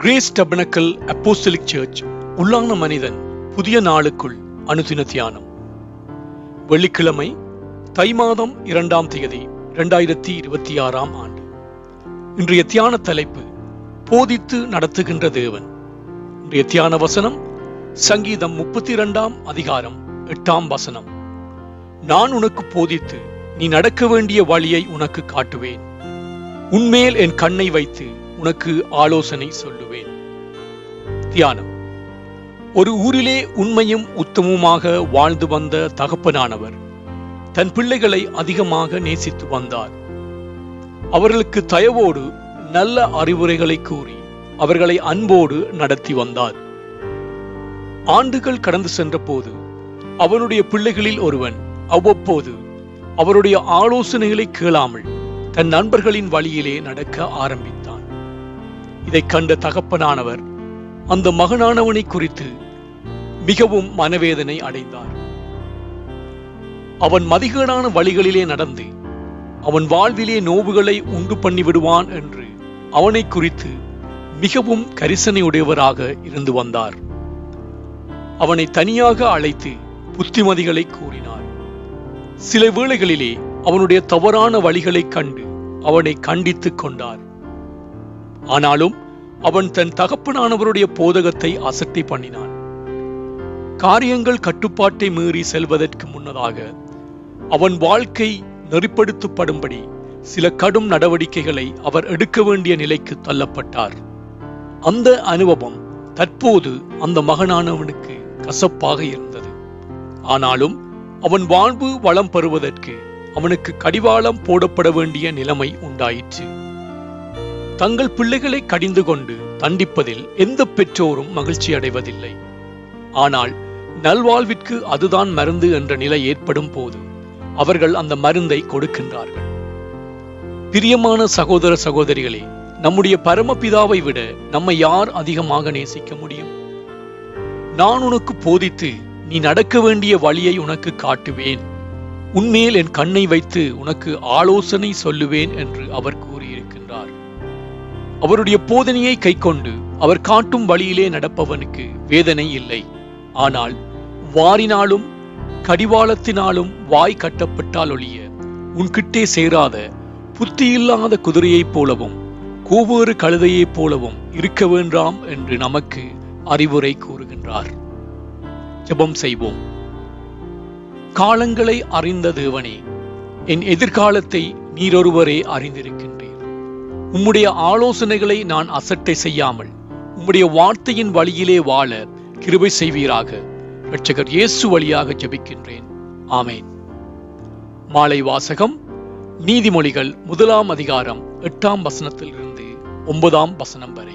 Grace tabernacle apostolic search உள்ளான மனிதன் புதிய நாளுக்குள் அனுதின தியானம். வெள்ளிக்கிழமை தை மாதம் இரண்டாம் தேதி இரண்டாயிரத்தி இருபத்தி ஆறாம் ஆண்டு. இன்றைய தியான தலைப்பு போதித்து நடத்துகின்ற தேவன். இன்றைய தியான வசனம் சங்கீதம் முப்பத்தி இரண்டாம் அதிகாரம் எட்டாம் வசனம். நான் உனக்கு போதித்து நீ நடக்க வேண்டிய வழியை உனக்கு காட்டுவேன். உன்மேல் என் கண்ணை வைத்து உனக்கு ஆலோசனை சொல்லுவேன். தியானம். ஒரு ஊரிலே உண்மையும் உத்தமுமாக வாழ்ந்து வந்த தகப்பனானவர் தன் பிள்ளைகளை அதிகமாக நேசித்து வந்தார். அவர்களுக்கு தயவோடு நல்ல அறிவுரைகளை கூறி அவர்களை அன்போடு நடத்தி வந்தார். ஆண்டுகள் கடந்து சென்ற போது அவனுடைய பிள்ளைகளில் ஒருவன் அவ்வப்போது அவருடைய ஆலோசனைகளை கேளாமல் தன் நண்பர்களின் வழியிலே நடக்க ஆரம்பித்தான். இதை கண்ட தகப்பனானவர் அந்த மகனானவனை குறித்து மிகவும் மனவேதனை அடைந்தார். அவன் மதிகேடான வழிகளிலே நடந்து அவன் வாழ்விலே நோவுகளை உண்டு பண்ணி விடுவான் என்று அவனை குறித்து மிகவும் கரிசனையுடையவராக இருந்து வந்தார். அவனை தனியாக அழைத்து புத்திமதிகளை கூறினார். சில வேளைகளிலே அவனுடைய தவறான வழிகளைக் கண்டு அவனை கண்டித்துக் கொண்டார். ஆனாலும் அவன் தன் தகப்பனானவருடைய போதகத்தை அசட்டை பண்ணினான். காரியங்கள் கட்டுப்பாட்டை மீறி செல்வதற்கு முன்னதாக அவன் வாழ்க்கை நெறிப்படுத்தப்படும்படி சில கடும் நடவடிக்கைகளை அவர் எடுக்க வேண்டிய நிலைக்கு தள்ளப்பட்டார். அந்த அனுபவம் தற்போது அந்த மகனானவனுக்கு கசப்பாக இருந்தது. ஆனாலும் அவன் வாழ்வு வளம் பெறுவதற்கு அவனுக்கு கடிவாளம் போடப்பட வேண்டிய நிலைமை உண்டாயிற்று. தங்கள் பிள்ளைகளை கடிந்து கொண்டு தண்டிப்பதில் எந்த பெற்றோரும் மகிழ்ச்சி அடைவதில்லை. ஆனால் நல்வாழ்விற்கு அதுதான் மருந்து என்ற நிலை ஏற்படும் போது அவர்கள் அந்த மருந்தை கொடுக்கின்றார்கள். பிரியமான சகோதர சகோதரிகளே நம்முடைய பரமபிதாவை விட நம்மை யார் அதிகமாக நேசிக்க முடியும்? நான் உனக்கு போதித்து நீ நடக்க வேண்டிய வழியை உனக்கு காட்டுவேன். உன்மேல் என் கண்ணை வைத்து உனக்கு ஆலோசனை சொல்லுவேன் என்று அவர் அவருடைய போதனையை கைக்கொண்டு அவர் காட்டும் வழியிலே நடப்பவனுக்கு வேதனை இல்லை. ஆனால் வாரினாலும் கடிவாளத்தினாலும் வாய் கட்டப்பட்டால் ஒழிய உன்கிட்டே சேராத புத்தியில்லாத குதிரையைப் போலவும் கோவேறு கழுதையைப் போலவும் இருக்க வேண்டாம் என்று நமக்கு அறிவுரை கூறுகின்றார். ஜெபம் செய்வோம். காலங்களை அறிந்த தேவனே என் எதிர்காலத்தை நீரொருவரே அறிந்திருக்கின்றேன் உம்முடைய ஆலோசனைகளை நான் அசட்டை செய்யாமல் உம்முடைய வார்த்தையின் வழியிலே வாழ கிருபை செய்வீராக. இரட்சகர் இயேசு வழியாக ஜெபிக்கின்றேன். ஆமேன். மாலை வாசகம் நீதிமொழிகள் முதலாம் அதிகாரம் எட்டாம் வசனத்திலிருந்து ஒன்பதாம் வசனம் வரை.